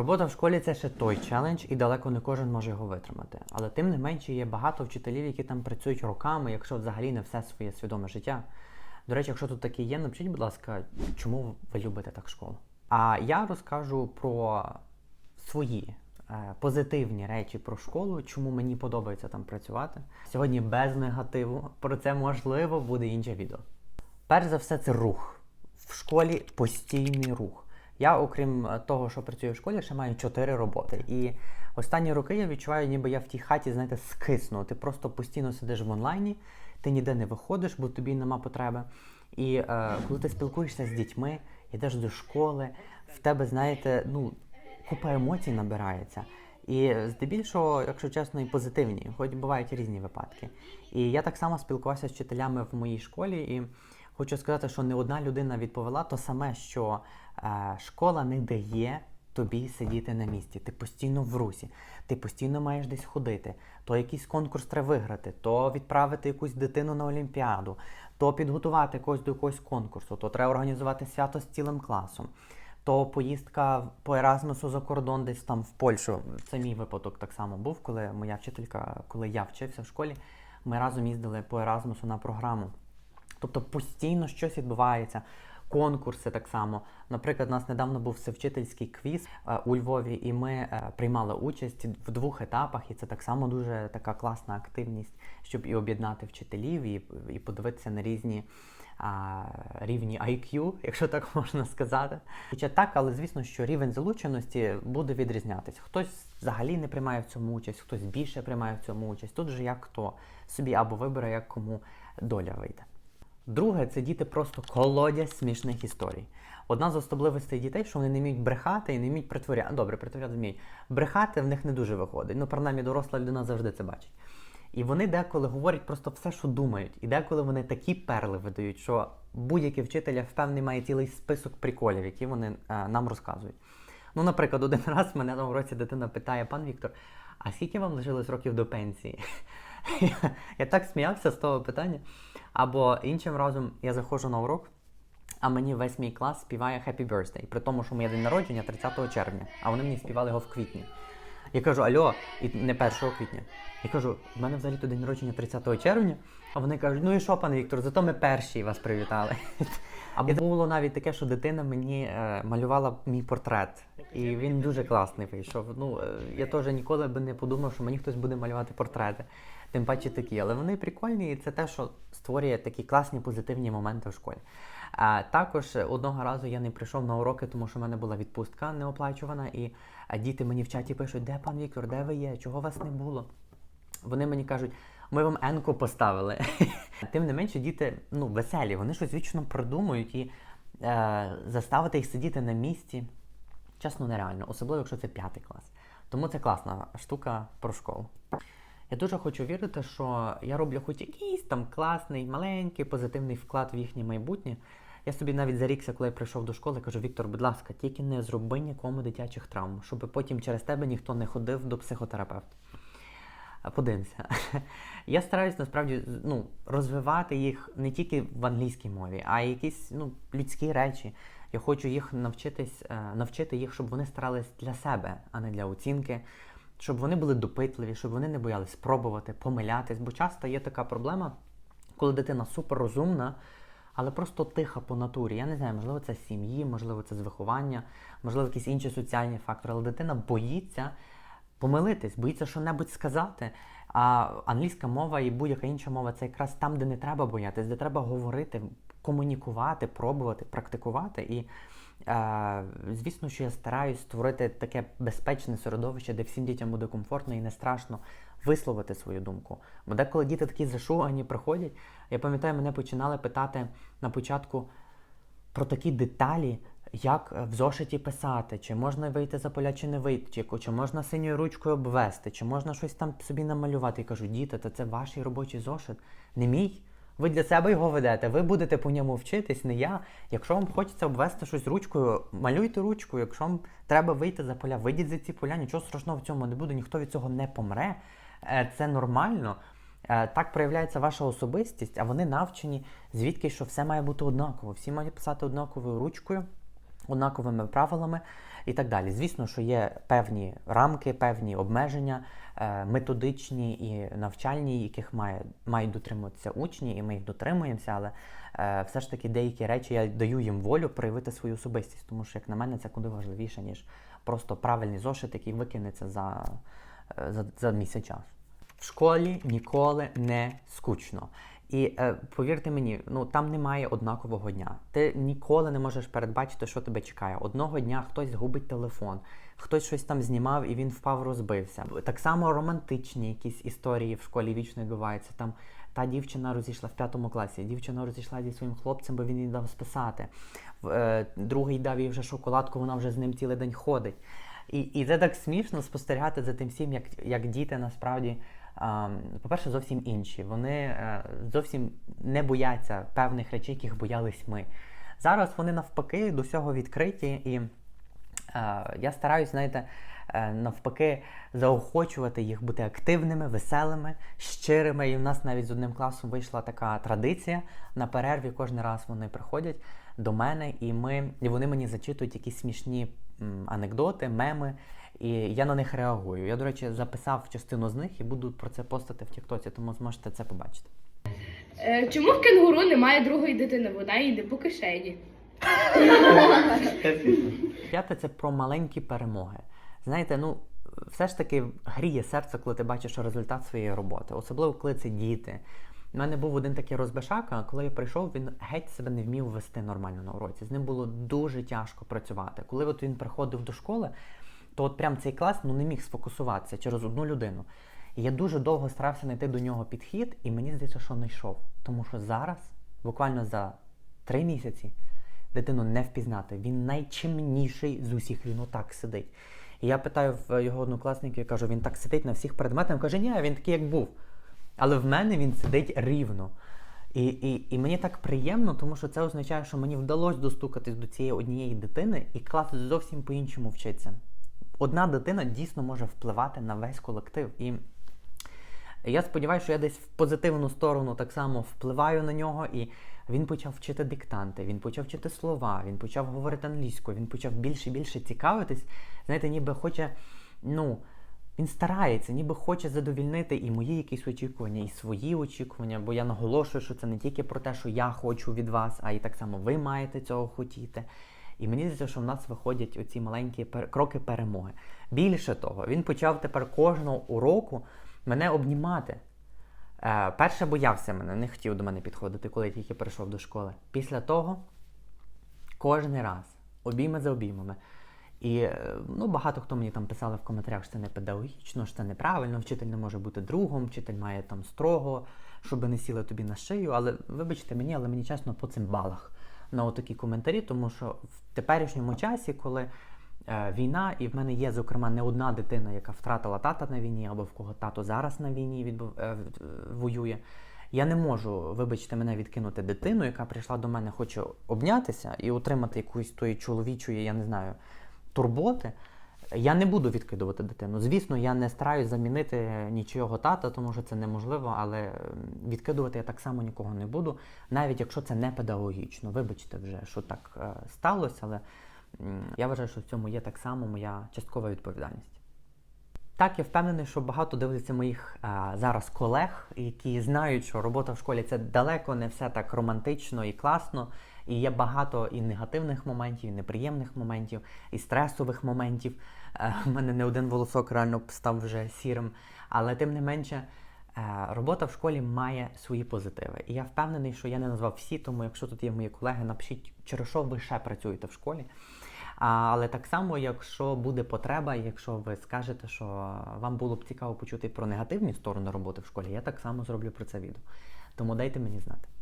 Робота в школі це ще той челендж, і далеко не кожен може його витримати. Але тим не менше є багато вчителів, які там працюють роками, якщо взагалі не все своє свідоме життя. До речі, якщо тут таке є, напишіть, будь ласка, чому ви любите так школу. А я розкажу про свої е, позитивні речі про школу, чому мені подобається там працювати. Сьогодні без негативу. Про це можливо буде інше відео. Перш за все, це рух. В школі постійний рух. Я, окрім е, того, що працюю в школі, ще маю чотири роботи. І останні роки я відчуваю, ніби я в тій хаті, знаєте, скисну. Ти просто постійно сидиш в онлайні, ти ніде не виходиш, бо тобі нема потреби. І е, коли ти спілкуєшся з дітьми, йдеш до школи, в тебе, знаєте, ну, купа емоцій набирається. І здебільшого, якщо чесно, і позитивні, хоч бувають різні випадки. І я так само спілкувався з вчителями в моїй школі, і хочу сказати, що не одна людина відповіла то саме, що е, школа не дає тобі сидіти на місці. Ти постійно в русі, ти постійно маєш десь ходити, то якийсь конкурс треба виграти, то відправити якусь дитину на олімпіаду, то підготувати когось до якогось конкурсу, то треба організувати свято з цілим класом. То поїздка по Еразмусу за кордон десь там в Польщу. Це мій випадок так само був, коли моя вчителька, коли я вчився в школі, ми разом їздили по Еразмусу на програму. Тобто постійно щось відбувається. Конкурси так само. Наприклад, у нас недавно був всевчительський квіз е, у Львові, і ми е, приймали участь в двох етапах, і це так само дуже така класна активність, щоб і об'єднати вчителів, і, і подивитися на різні а, рівні IQ, якщо так можна сказати. Хоча так, але звісно, що рівень залученості буде відрізнятись. Хтось взагалі не приймає в цьому участь, хтось більше приймає в цьому участь. Тут же як хто собі або вибере, як кому доля вийде. Друге, це діти просто колодязь смішних історій. Одна з особливостей дітей, що вони не вміють брехати і не вміють притворяти. Добре, притворяти вміють. Брехати в них не дуже виходить. Ну, принаймні, доросла людина завжди це бачить. І вони деколи говорять просто все, що думають. І деколи вони такі перли видають, що будь-який вчитель, впевнений, має цілий список приколів, які вони е, нам розказують. Ну, наприклад, один раз мене на уроці дитина питає, пан Віктор, а скільки вам лишилось років до пенсії? Я так сміявся з того питання. Або іншим разом я заходжу на урок, а мені весь мій клас співає Happy Birthday, при тому, що моє день народження 30 червня, а вони мені співали його в квітні. Я кажу, альо, і не 1 квітня. Я кажу, в мене взагалі то день народження 30 червня, а вони кажуть, ну і що, пане Віктор, зато ми перші вас привітали. Або було навіть таке, що дитина мені е, малювала мій портрет, і він дуже класний вийшов. Ну, е, я теж ніколи би не подумав, що мені хтось буде малювати портрети, тим паче такі. Але вони прикольні, і це те, що створює такі класні позитивні моменти в школі. А також одного разу я не прийшов на уроки, тому що в мене була відпустка неоплачувана, і діти мені в чаті пишуть, де пан Віктор, де ви є, чого вас не було. Вони мені кажуть, ми вам енку поставили. Тим не менше, діти ну, веселі, вони щось вічно придумують і е, заставити їх сидіти на місці. Чесно, нереально, особливо якщо це п'ятий клас. Тому це класна штука про школу. Я дуже хочу вірити, що я роблю хоч якийсь там класний, маленький, позитивний вклад в їхнє майбутнє. Я собі навіть зарікся, коли я прийшов до школи, кажу: Віктор, будь ласка, тільки не зроби нікому дитячих травм, щоб потім через тебе ніхто не ходив до психотерапевта. Подивимося. Я стараюсь насправді ну, розвивати їх не тільки в англійській мові, а й якісь ну, людські речі. Я хочу їх навчитись, е, навчити їх, щоб вони старались для себе, а не для оцінки, щоб вони були допитливі, щоб вони не боялись спробувати, помилятись. Бо часто є така проблема, коли дитина суперрозумна, але просто тиха по натурі. Я не знаю, можливо, це сім'ї, можливо, це з виховання, можливо, якісь інші соціальні фактори, але дитина боїться помилитись, боїться що-небудь сказати. А англійська мова і будь-яка інша мова це якраз там, де не треба боятись, де треба говорити, комунікувати, пробувати, практикувати. І е, звісно, що я стараюсь створити таке безпечне середовище, де всім дітям буде комфортно і не страшно висловити свою думку. Бо деколи діти такі зашугані приходять. Я пам'ятаю, мене починали питати на початку про такі деталі, як е, в зошиті писати, чи можна вийти за поля, чи не вийти, чи, можна синьою ручкою обвести, чи можна щось там собі намалювати. Я кажу, діти, та це ваш робочий зошит, не мій. Ви для себе його ведете, ви будете по ньому вчитись, не я. Якщо вам хочеться обвести щось ручкою, малюйте ручкою. Якщо вам треба вийти за поля, вийдіть за ці поля, нічого страшного в цьому не буде, ніхто від цього не помре. Е, Це нормально. Е, Так проявляється ваша особистість, а вони навчені, звідки що все має бути однаково. Всі мають писати однаковою ручкою. Однаковими правилами і так далі. Звісно, що є певні рамки, певні обмеження, е, методичні і навчальні, яких має, мають дотримуватися учні, і ми їх дотримуємося, але е, все ж таки деякі речі я даю їм волю проявити свою особистість, тому що, як на мене, це куди важливіше, ніж просто правильний зошит, який викинеться за, е, за, за місяць часу. В школі ніколи не скучно. І е, повірте мені, ну там немає однакового дня. Ти ніколи не можеш передбачити, що тебе чекає. Одного дня хтось згубить телефон, хтось щось там знімав і він впав, розбився. Так само романтичні якісь історії в школі вічно відбуваються. Там та дівчина розійшла в п'ятому класі, дівчина розійшла зі своїм хлопцем, бо він їй дав списати. Е, другий дав їй вже шоколадку, вона вже з ним цілий день ходить. І, і це так смішно спостерігати за тим всім, як, як діти насправді, по-перше, зовсім інші. Вони е, зовсім не бояться певних речей, яких боялись ми. Зараз вони навпаки до всього відкриті, і е, я стараюсь, знаєте, е, навпаки, заохочувати їх бути активними, веселими, щирими. І в нас навіть з одним класом вийшла така традиція. На перерві кожен раз вони приходять до мене, і ми і вони мені зачитують якісь смішні анекдоти, меми, і я на них реагую. Я, до речі, записав частину з них і буду про це постати в Тіктоці, тому зможете це побачити. Е, Чому в кенгуру немає другої дитини? Вона йде по кишені. П'яте це про маленькі перемоги. Знаєте, ну все ж таки гріє серце, коли ти бачиш результат своєї роботи, особливо коли це діти. У мене був один такий розбишака, коли я прийшов, він геть себе не вмів вести нормально на уроці. З ним було дуже тяжко працювати. Коли от він приходив до школи, то от прям цей клас ну, не міг сфокусуватися через одну людину. І я дуже довго старався знайти до нього підхід, і мені здається, що не йшов. Тому що зараз, буквально за три місяці, дитину не впізнати. Він найчимніший з усіх, він отак сидить. І я питаю в його однокласників, я кажу, він так сидить на всіх предметах. Він каже, ні, він такий, як був. Але в мене він сидить рівно. І, і, і мені так приємно, тому що це означає, що мені вдалося достукатись до цієї однієї дитини, і клас зовсім по-іншому вчиться. Одна дитина дійсно може впливати на весь колектив. І я сподіваюся, що я десь в позитивну сторону так само впливаю на нього, і він почав вчити диктанти, він почав вчити слова, він почав говорити англійською, він почав більше і більше цікавитись. Знаєте, ніби хоче, ну, він старається, ніби хоче задовільнити і мої якісь очікування, і свої очікування, бо я наголошую, що це не тільки про те, що я хочу від вас, а і так само ви маєте цього хотіти. І мені здається, що в нас виходять оці маленькі кроки перемоги. Більше того, він почав тепер кожного уроку мене обнімати. Е, перше боявся мене, не хотів до мене підходити, коли я тільки прийшов до школи. Після того кожен раз, обійми за обіймами. І е, ну, багато хто мені там писали в коментарях, що це не педагогічно, що це неправильно, вчитель не може бути другом, вчитель має там строго, щоб не сіли тобі на шию. Але вибачте мені, але мені чесно по цим балах на отакі коментарі, тому що в теперішньому часі, коли е, війна, і в мене є, зокрема, не одна дитина, яка втратила тата на війні, або в кого тато зараз на війні відбув, е, е, воює. Я не можу, вибачте мене, відкинути дитину, яка прийшла до мене, хоче обнятися і отримати якусь тої чоловічої, я не знаю, турботи. Я не буду відкидувати дитину. Звісно, я не стараюсь замінити нічого тата, тому що це неможливо, але відкидувати я так само нікого не буду, навіть якщо це не педагогічно. Вибачте вже, що так е, сталося, але я вважаю, що в цьому є так само моя часткова відповідальність. Так, я впевнений, що багато дивляться моїх а, зараз колег, які знають, що робота в школі це далеко не все так романтично і класно. І є багато і негативних моментів, і неприємних моментів, і стресових моментів. Е, У мене не один волосок реально став вже сірим. Але тим не менше, е, робота в школі має свої позитиви. І я впевнений, що я не назвав всі, тому якщо тут є мої колеги, напишіть, через що ви ще працюєте в школі. Але так само, якщо буде потреба, якщо ви скажете, що вам було б цікаво почути про негативні сторони роботи в школі, я так само зроблю про це відео. Тому дайте мені знати.